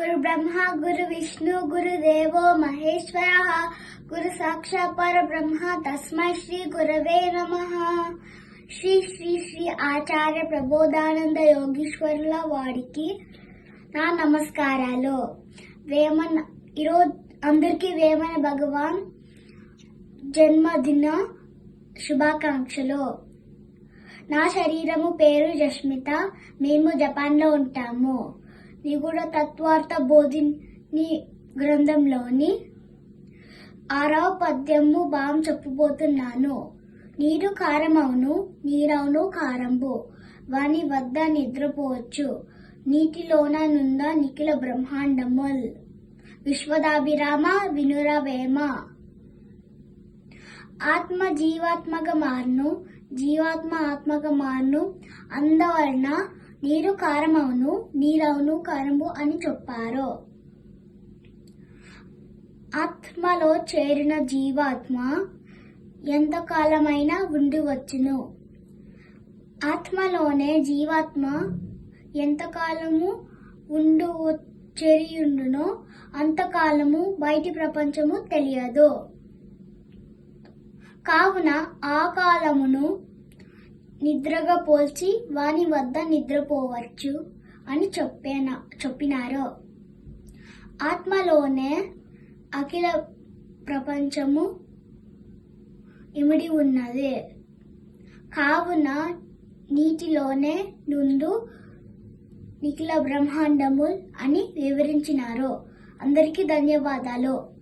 గురు బ్రహ్మ గురు విష్ణు గురు దేవో మహేశ్వర గురు సాక్షాత్ పరబ్రహ్మ తస్మై శ్రీ గురవే నమ. శ్రీ శ్రీ శ్రీ ఆచార్య ప్రబోధానంద యోగీశ్వరుల వారికి నా నమస్కారాలు. వేమన ఈరోజు అందరికీ వేమన భగవాన్ జన్మదిన శుభాకాంక్షలు. నా శరీరము పేరు జస్మిత మేము జపాన్లో ఉంటాము. నిగూఢ తత్వార్థ బోధిని గ్రంథంలోని ఆరవ పద్యము బాం చెప్పబోతున్నాను. నీరు కారమవును నీరవును కారంబు. వాని వద్ద నిద్రపోవచ్చు. నీటిలోన నుంద నిఖిల బ్రహ్మాండముల్. విశ్వదాభిరామ వినురవేమ. ఆత్మ జీవాత్మక మార్ను జీవాత్మ ఆత్మక మార్ను అందవలన నీరు కారమవును నీరవును కారము అని చెప్పారు. ఆత్మలో చేరిన జీవాత్మ ఎంతకాలమైనా ఉండవచ్చును ఆత్మలోనే జీవాత్మ ఎంతకాలము ఉండు చెరియుండునో అంతకాలము బయటి ప్రపంచము తెలియదు. కావున ఆ కాలమును నిద్రగా పోల్చి వాని వద్ద నిద్రపోవచ్చు అని చెప్పిన చెప్పినారు. ఆత్మలోనే అఖిల ప్రపంచము ఇమిడి ఉన్నది. కావున నీటిలోనే నుండు నిఖిల బ్రహ్మాండము అని వివరించినారు. అందరికీ ధన్యవాదాలు.